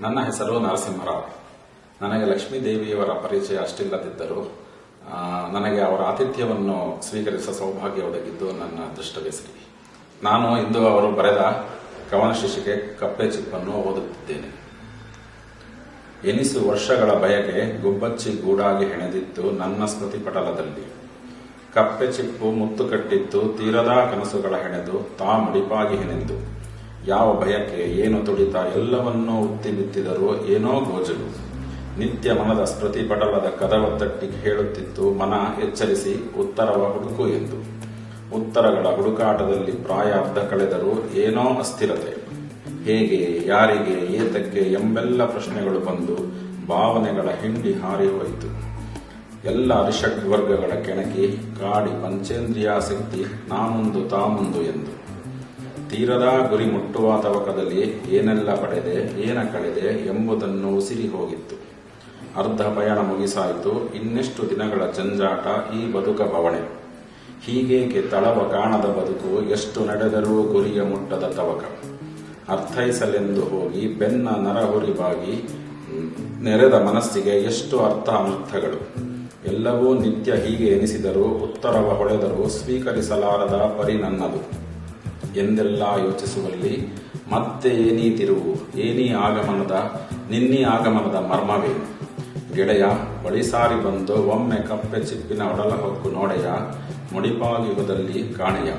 ನನ್ನ ಹೆಸರು ನರಸಿಂಹರಾವ್. ನನಗೆ ಲಕ್ಷ್ಮೀ ದೇವಿಯವರ ಪರಿಚಯ ಅಷ್ಟಿಲ್ಲದಿದ್ದರೂ ನನಗೆ ಅವರ ಆತಿಥ್ಯವನ್ನು ಸ್ವೀಕರಿಸುವ ಸೌಭಾಗ್ಯ ಒದಗಿದ್ದು ನನ್ನ ಅದೃಷ್ಟವೇ ನಾನು ಇಂದು ಅವರು ಬರೆದ ಕವನ ಶಿಷಿಕೆ ಕಪ್ಪೆ ಚಿಪ್ಪನ್ನು ಓದುತ್ತಿದ್ದೇನೆ. ಎನಿಸು ವರ್ಷಗಳ ಬಯಕೆ ಗುಬ್ಬಚ್ಚಿ ಗೂಡಾಗಿ ಹೆಣೆದಿತ್ತು ನನ್ನ ಸ್ಮೃತಿ ಪಟಲದಲ್ಲಿ. ಕಪ್ಪೆ ಚಿಪ್ಪು ಮುತ್ತು ಕಟ್ಟಿತ್ತು, ತೀರದ ಕನಸುಗಳ ಹೆಣೆದು ತಾ ಮುಡಿಪಾಗಿ ಹೆಣೆದು ಯಾವ ಭಯಕ್ಕೆ ಏನು ತುಡಿತ ಎಲ್ಲವನ್ನೂ ಉತ್ತಿ ಬಿತ್ತಿದರೂ ಏನೋ ಗೋಜಲು. ನಿತ್ಯ ಮನದ ಸ್ಮೃತಿ ಪಟಲದ ಕದವ ತಟ್ಟಿ ಹೇಳುತ್ತಿತ್ತು, ಮನ ಎಚ್ಚರಿಸಿ ಉತ್ತರವ ಹುಡುಕು ಎಂದು. ಉತ್ತರಗಳ ಹುಡುಕಾಟದಲ್ಲಿ ಪ್ರಾಯ ಅರ್ಧ ಕಳೆದರೂ ಏನೋ ಅಸ್ಥಿರತೆ. ಹೇಗೆ, ಯಾರಿಗೆ, ಏತಕ್ಕೆ ಎಂಬೆಲ್ಲ ಪ್ರಶ್ನೆಗಳು ಬಂದು ಭಾವನೆಗಳ ಹಿಂಡಿ ಹಾರಿ ಹೋಯಿತು. ಎಲ್ಲ ಅರಿಷಡ್ವರ್ಗಗಳ ಕೆಣಕಿ, ಕಾಡಿ, ಪಂಚೇಂದ್ರಿಯಾಸಕ್ತಿ ನಾನೊಂದು ತಾಮೊಂದು ಎಂದು. ತೀರದ ಗುರಿ ಮುಟ್ಟುವ ತವಕದಲ್ಲಿ ಏನೆಲ್ಲ ಪಡೆದೆ, ಏನ ಕಳೆದೆ ಎಂಬುದನ್ನು ಉಸಿರಿ ಹೋಗಿತ್ತು. ಅರ್ಧ ಪಯಣ ಮುಗಿಸಾಯಿತು. ಇನ್ನೆಷ್ಟು ದಿನಗಳ ಜಂಜಾಟ ಈ ಬದುಕ ಬವಣೆ ಹೀಗೇಕೆ ತಳವ ಕಾಣದ ಬದುಕು ಎಷ್ಟು ನಡೆದರೂ ಗುರಿಯ ಮುಟ್ಟದ ತವಕ. ಅರ್ಥೈಸಲೆಂದು ಹೋಗಿ ಬೆನ್ನ ನರಹುರಿಬಾಗಿ ನೆರೆದ ಮನಸ್ಸಿಗೆ ಎಷ್ಟು ಅರ್ಥ ಅನರ್ಥಗಳು ಎಲ್ಲವೂ ನಿತ್ಯ ಹೀಗೆ ಎನಿಸಿದರೂ, ಉತ್ತರವ ಹೊಳೆದರೂ ಸ್ವೀಕರಿಸಲಾರದ ಪರಿ ನನ್ನದು. ಎಂದೆಲ್ಲ ಯೋಚಿಸುವಲ್ಲಿ ಮತ್ತೆ ಏನೀ ತಿರುವು, ಏನೀ ಆಗಮನದ, ನಿನ್ನಿ ಆಗಮನದ ಮರ್ಮವೇನು ಗೆಳೆಯ ಬಳಿಸಾರಿ ಬಂದು ಒಮ್ಮೆ ಕಪ್ಪೆ ಚಿಪ್ಪಿನ ಒಡಲ ಹೊಕ್ಕು ನೋಡೆಯ ಮುಡಿಪಾಗಿಯುವುದಲ್ಲಿ ಕಾಣೆಯ.